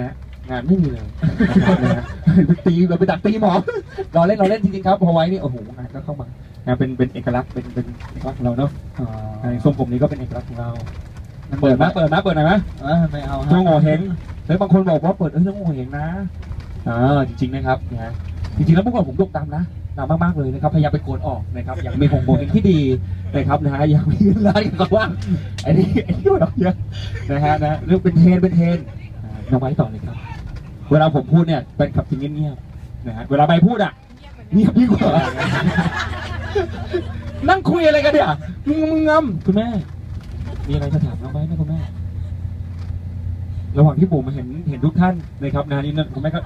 นะงานไม่มีเลยนะครับนะฮะไปตีแบบไปดักตีหมอเราเล่นเราเล่นจริงๆครับพอไว้นี่โอ้โหงานก็เข้ามานะเป็นเป็นเอกลักษณ์เป็นเป็นเอกลักษณ์ของเราเนาะอ๋อในทรงผมนี้ก็เป็นเอกลักษณ์ของเราเปิดนะเปิดนะเปิดหน่อยไหมเออไม่เอาน้องฮะโงเฮงแล้วบางคนบอกว่าเปิดเอ้ยน้องโงเฮงนะอ่าจริงๆนะครับนะจริงๆแล้วเมื่อก่อนผมโด่งดังนะดังมากๆเลยนะครับพยายามไปโกนออกนะครับอยากมีของโงเฮงที่ดีนะครับนะฮะอยากมีเงินล้านกับว่าไอ้นี่ไอ้นี่เราเยอะนะฮะนะเรื่องเป็นเทรนเป็นเทรนอ่า น้องไว้ต่อเลยครับ เวลาผมพูดเนี่ยเป็นขับจริงเงียบๆนะฮะเวลาใบพูดอะเงียบดีกว่านั่งคุยอะไรกันเนี่ยมึงมึงงำคุณแม่ มีอะไรจะถามน้องไว้ไหมคุณแม่ ระหว่างที่ผมเห็นเห็นทุกท่านนะครับนะนี่นั่นคุณแม่ก็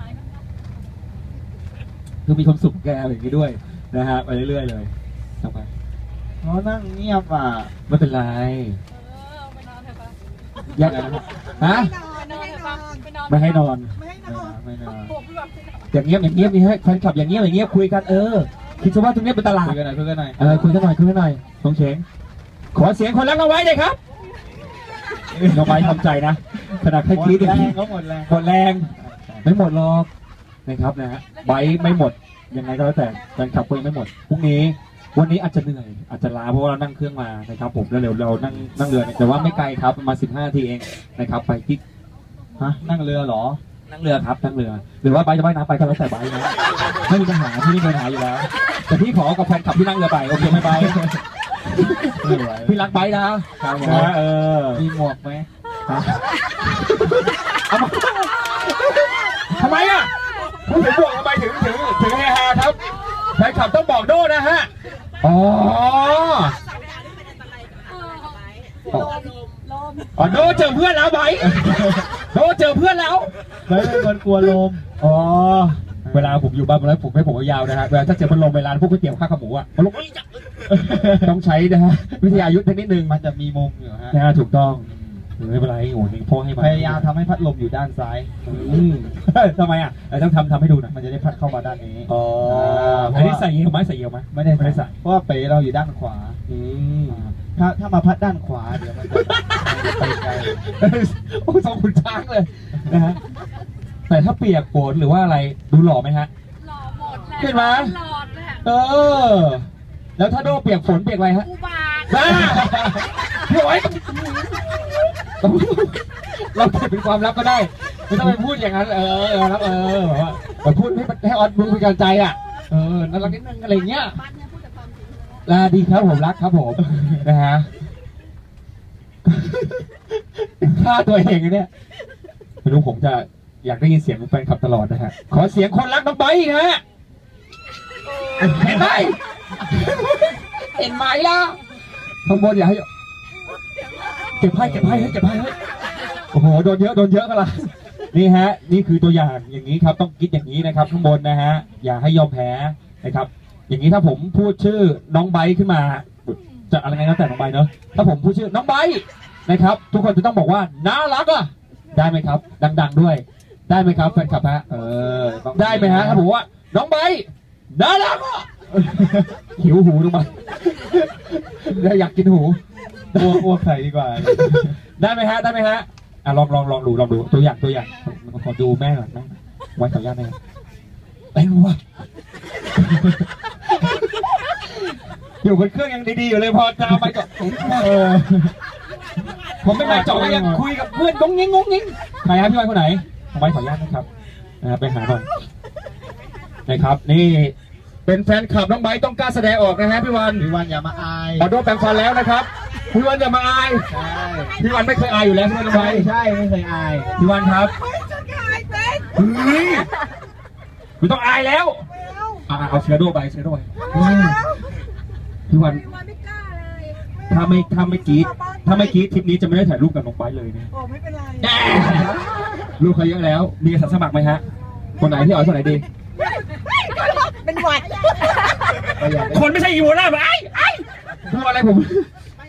คือมีความสุขแกอะไรอย่างนี้ด้วยนะฮะไปเรื่อยๆเลยทำไปเขานั่งเงียบอะไม่เป็นไร เออไปนอนเถอะปะ ยังไงนะครับฮะ ไปนอนไม่ให้นอนไม่ให้นเอออนไม่นอนผมแบบอย่างเงียบอย่างเงียบนี่ฮะแฟนคลับอย่างเงียบอย่างเงียบคุยกันเออคิดซะว่าตรงเนี้ยเป็นตลาดคุยกันหน่อยคุยกันหน่อยเออคุยกันหน่อยคุยกันหน่อยน้องเชงขอเสียงคนรักน้องไว้เลยครับน้องไว้ทำใจนะขนาดแค่หมดคิดแรอย่างงนี้เขาหมดแรงหมดแรงไม่หมดหรอกนะครับนะฮะไบร์ทไม่หมดยังไงก็แล้วแต่แฟนคลับก็ยังไม่หมดพรุ่งนี้ วันนี้อาจจะเหนื่อยอาจจะล้าเพราะว่าเรานั่งเครื่องมานะครับผมแล้วเดี๋ยวเรานั่งนั่งเรือเนี่ยแต่ว่าไม่ไกลครับประมาณ15นาทีเองนะครับไปที่ ฮะนั่งเรือเหรอ นั่งเรือครับนั่งเรือ หรือว่าไบร์ทจะว่ายน้ำไปก็แล้วแต่ไบร์ทนะไม่มีปัญหาที่นี่มีปัญหาอยู่แล้ว แต่พี่ขอกับแฟนคลับที่นั่งเรือไปโอเคไหมไบร์ทไม่ไหวพี่รักไบร์ทนะครับผมนะเออมีหมวกไหมเอามาทำไมอะพูดถึงบอกทำไมถึงถึงถึงเฮฮาครับแฟนคลับต้องบอกโด้นะฮะอ๋อลมลมอ๋อโดเจอเพื่อนแล้วไบร์ท โดเจอเพื่อนแล้ว ไม่เป็นคนกลัวลม อ๋อ เวลาผมอยู่บ้านผมแล้วผมให้ผมยาวนะฮะเวลาถ้าเจอพัดลมเวลาพวกก๋วยเตี๋ยวข้าวขาหมูอะพัดลมต้องใช้นะฮะวิทยายุทธ์นิดนึงมันจะมีมุมอยู่ฮะนะฮะถูกต้องไม่เป็นไรโอ้โหนี่พ่อให้มาพยายามทำให้พัดลมอยู่ด้านซ้าย อืมทำไมอะเออต้องทำทำให้ดูหน่อยมันจะได้พัดเข้ามาด้านนี้ อ๋อเพอัราะนว่านี้ใส่เยียวไหมใส่เยียวไหมไม่ได้ไม่ได้ใส่ เพราะว่าเป๋เราอยู่ด้านขวา อืมถ้าถ้ามาพัดด้านขวาเดี๋ยวมันจะไปไกลโอ้ทรงขุนช้างเลยนะฮะแต่ถ้าเปียกฝนหรือว่าอะไรดูหล่อไหมฮะหล่อหมดแหละเห็นไหมหลอดเลยอะเออ แล้วถ้าโดเปียกฝนเปียกอะไรฮะอุบาทน่าพี่โอ้ยเราเก็บเป็นความลับก็ได้ไม่ต้องไปพูดอย่างนั้น เออเออครับเออแบบว่าแบบพูดให้ให้ออดมึงเป็นกำลังใจอะเออน่ารักนิดนึงอะไรอย่างเงี้ย ลาดีครับผมรักครับผมนะฮะฆ่าตัวเองอะเนี่ยไม่รู้ผมจะอยากได้ยินเสียงแฟนคลับตลอดนะฮะ ขอเสียงคนรักน้องไบร์ทนะฮะเห็นไหมเห็นไหมล่ะข้างบนอย่าให้เก็บไพ่เก็บไพ่ให้เก็บไพ่ให้โอ้โหโดนเยอะโดนเยอะกันละนี่ฮะ นี่คือตัวอย่างอย่างนี้ครับ ต้องคิดอย่างนี้นะครับข้างบนนะฮะ อย่าให้ยอมแพ้นะครับ อย่างนี้ถ้าผมพูดชื่อน้องไบร์ทขึ้นมา จะอะไรไงแล้วแต่น้องไบร์ทเนอะถ้าผมพูดชื่อน้องไบร์ทนะครับ ทุกคนจะต้องบอกว่าน่ารักอะได้ไหมครับ ดัง ๆ ด้วย ได้ไหมครับแฟนคลับฮะเออต้องได้ไหมฮะถ้าผมว่า น้องไบร์ทน่ารักอะหิวหูลงมาแล้วอยากกินหูอ้วกอ้วกใส่ดีกว่า ได้ไหมฮะ ได้ไหมฮะอะลองลองลองดูลองดูตัวอย่างตัวอย่างขอดูแม่หน่อยแม่ไว้ขออนุญาตนะไอ้วะ อยู่บนเครื่องยังดีๆอยู่เลยพอจะเอาไปก็เออผมไม่มาจ่อยังคุยกับเพื่อนงงงิ้งงงงิ้งใครครับพี่ไว้คนไหนผมไว้ขออนุญาตนะครับนะครับไปหาหน่อยนะครับ นี่เป็นแฟนคลับน้องไบร์ทต้องกล้าแสดงออกนะฮะพี่วันพี่วันอย่ามาอายขอโทษแปลงฟันแล้วนะครับพี่วันอย่ามาอายใช่พี่วันไม่เคยอายอยู่แล้วใช่ไหมน้องไบใช่ร์ทใช่ไม่เคยอายพี่วันครับจะกลายเป็นเฮ้ยไม่ต้องอายแล้ว อะเอาเชื้อโรคไปเชื้อโรคไปพี่วันวันไม่กล้าเลยถ้าไม่ถ้าไม่กรีดถ้าไม่กรีดทริปนี้จะไม่ได้ถ่ายรูปกับน้องไบร์ทเลยเนี่ยโอ้ไม่เป็นไรแน่ลูกเขาเยอะแล้ว มีอาสาสมัครไหมฮะ คนไหนที่เอาคนไหนดี เป็นหวัดก็อยากได้คนไม่ใช่อีโวน่าไอ้ไอ้กลัวอะไรผม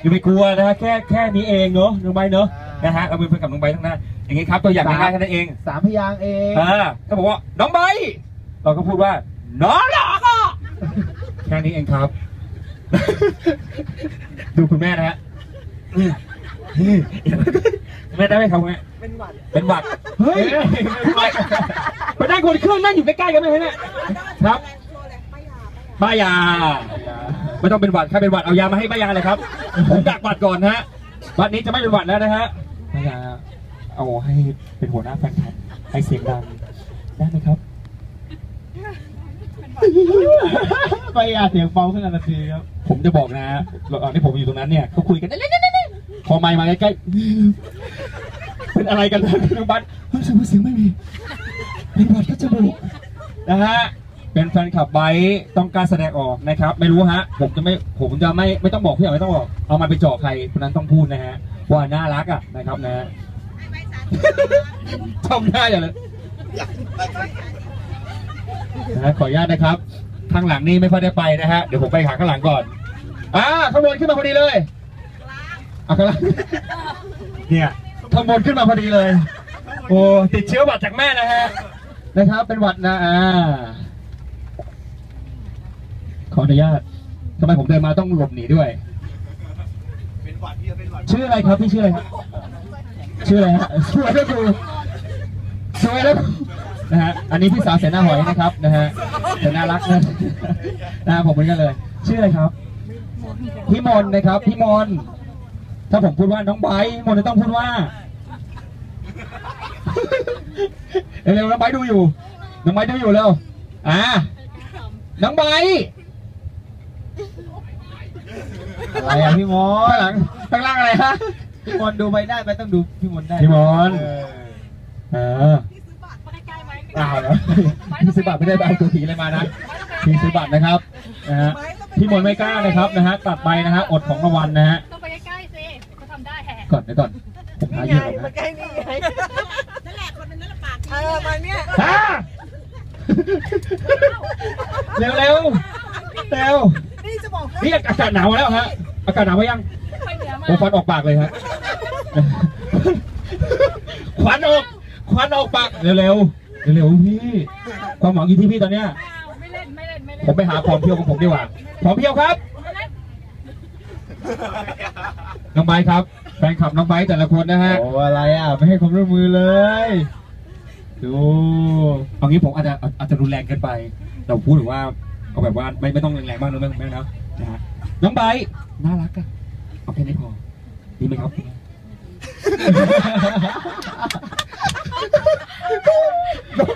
อย่าไปกลัวนะฮะแค่แค่นี้เองเนาะน้องไบร์ทเนาะนะฮะเอาเป็นเพื่อนกับน้องไบร์ททั้งนั้นอย่างงี้ครับตัวอย่างง่ายๆแค่นั้นเองสามพยางค์เองอ่าถ้าบอกว่าน้องไบร์ทเราก็พูดว่า น้องหรอกอะแค่นี้เองครับ ดูคุณแม่นะฮะอืมอืมไม่ได้ไหมครับแม่เป็นหวัดเป็นหวัดเฮ้ยไปนั่งคนเครื่องนั่งอยู่ใกล้ๆกันไหมเนี่ยครับป้ายาไม่ต้องเป็นหวัดใครเป็นหวัดเอายามาให้ป้ายาเลยครับผมดักหวัดก่อนนะฮะวันนี้จะไม่เป็นหวัดแล้วนะฮะป้ายาเอาให้เป็นหัวหน้าแฟนคลับให้เสียงดังได้ไหมครับ ไปอะเสียงเบาขึ้นทันทีครับ ผมจะบอกนะตอนที่ผมอยู่ตรงนั้นเนี่ยเขาคุยกันเล่นๆๆๆพอไมค์มาใกล้ๆเป็นอะไรกันนะน้องบัสรู้สึกว่าเสียงไม่มีเป็นหวัดก็จะบุกนะฮะเป็นแฟนคลับไบค์ต้องการแสดงออกนะครับ ไม่รู้ฮะ ผมจะไม่ผมจะไม่ไม่ต้องบอกพี่อ๋อยไม่ต้องบอก เอามันไปเจาะใครคนนั้นต้องพูดนะฮะว่าน่ารักอะนะครับนะฮะทำหน้าอย่างเลย นะฮะขออนุญาตนะครับ ข้างหลังนี่ไม่ค่อยได้ไปนะฮะ เดี๋ยวผมไปหาข้างหลังก่อนอ่าข้างบนขึ้นมาพอดีเลยอะข้างหลังเนี่ยข้างบนขึ้นมาพอดีเลย โอ้ติดเชื้อหวัดจากแม่นะฮะนะครับ เป็นหวัดนะอ่าขออนุญาตทำไมผมเดินมาต้องหลบหนีด้วยชื่ออะไรครับพี่ชื่ออะไรครับชื่ออะไรฮะสวยแล้วครูสวยแล้วครู นะฮะอันนี้พี่สาวเสนาหอยนะครับนะฮะแต่น่ารักนะนะฮะผมเหมือนกันเลย ชื่ออะไรครับพี่มนนะครับพี่มนถ้าผมพูดว่าน้องไบร์ทมนจะต้องพูดว่าเร็วๆน้องไบร์ทดูอยู่น้องไบร์ทดูอยู่เร็วอ่าน้องไบร์ทอะไรอะพี่มอข้างหลังข้างล่างอะไรฮะพี่มอนดูไปได้ไปต้องดูพี่มอนได้พี่มนเออเอออ้าวแล้วพี่ซื้อบัตรไม่ได้ไปเอาตัวผีอะไรมานะพี่ซื้อบัตรนะครับนะฮะพี่มนต์ไม่กล้านะครับนะฮะตัดไปนะฮะอดของรางวัลนะฮะต้องไปใกล้ๆสิเขาทำได้แฮะก่อนเดี๋ยวก่อนผมหาเหยื่อก่อนมันะนใกล้นี่ไงนั่นแหละคนนั้นนั่นแหละปากเออมันเนี่ยฮะเร็วเร็วเร็วนี่จะบอกให้นี่อากาศหนาวมาแล้วฮะอากาศหนาวมายังไปเหนือมาโอ้ควันออกปากเลยฮะควันออกควันออกปากเร็วเร็ว เร็วๆพี่ความหวังอยู่ที่พี่ตอนเนี้ยไม่เล่นไม่เล่นไม่เล่นผมไปหาของเพียวของผมดีกว่าของเพียวครับไม่เล่นน้องไบร์ทครับแฟนคลับน้องไบร์ทแต่ละคนนะฮะโอ้อะไรอะไม่ให้ความร่วมมือเลย ดูเอางี้ผมอาจจะอาจจะรุนแรงเกินไป เราพูดถึงว่าเอาแบบว่าไม่ไม่ต้องแรงๆมากนะแม่แม่นะนะฮะน้องไบร์ทน่ารักอะเอาแค่นี้พอดีไหมครับน้อง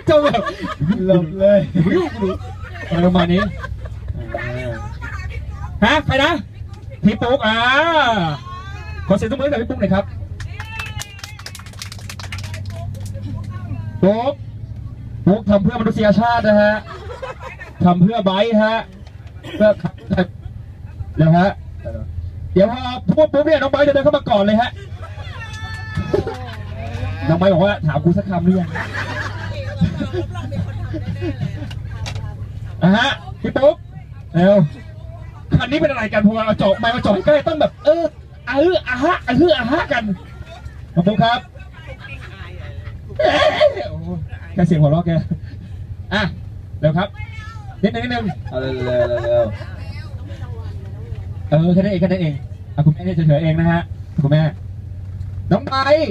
เจ้าแบบหลบเลยไม่รู้ไม่รู้อะไรประมาณนี้เออฮะใครนะพี่ปุ๊กอ่าขอเสียงตบมือให้กับพี่ปุ๊กหน่อยครับปุ๊กปุ๊กทำเพื่อมนุษยชาตินะฮะทำเพื่อไบร์ทฮะเพื่อเดี๋ยวฮะเดี๋ยวพอพูดปุ๊บเนี่ยน้องไบร์ทจะเดินเข้ามาก่อนเลยฮะน้องไบร์ทบอกว่าถามกูสักคำหรือยัง อะฮะพี่ปุ๊กเร็วคันนี้เป็นอะไรกันพอเราเจาะไมค์มาเจาะใกล้ต้องแบบ เอออะฮืออะฮะอะฮืออะฮะกันน้องปุ๊กครับเอ้ยโอ้โหแค่เสียงหัวเราะแกอะเร็วครับนิดนึงนิดนึงเอาเร็วเร็วเร็วเร็วเออแค่นั้นเองแค่นั้นเองอะคุณแม่เนี่ยเฉยๆเองนะฮะคุณแม่น้องไบร์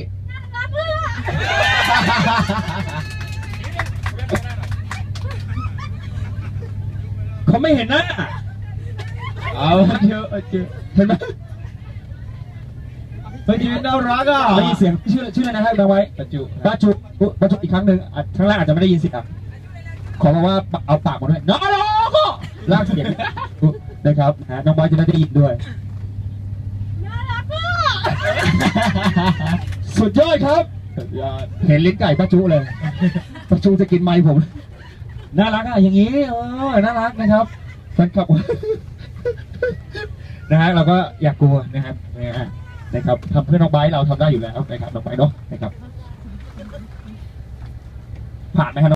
ท เขาไม่เห็นหน้า เอาเยอะเอาเยอะเห็นไหมเฮ้ยชีวิตน่ารักอะได้ยินเสียงชื่อชื่ออะไรนะฮะน้องไว้ประจุป้าจุป้าจุอีกครั้งหนึ่งอะข้างล่างอาจจะไม่ได้ยินเสิอะขอบอกว่าเอาปากมาด้วยน้องน้องก็ลากเสียงนะครับนะฮะน้องไบร์ทจะได้ยินด้วยสุดยอดครับสุดยอดเห็นลิ้นไก่ป้าจุเลยป้าจุจะกินไม้ผม น่ารักอะอย่างนี้เออน่ารักนะครับแฟนคลับ นะฮะเราก็อยากกลัวนะครับนะฮะนะครับทำเพื่อน้องไบร์ทเราทำได้อยู่แล้วนะครับน้องไบร์ทเนาะนะครับผ่านไหมครับ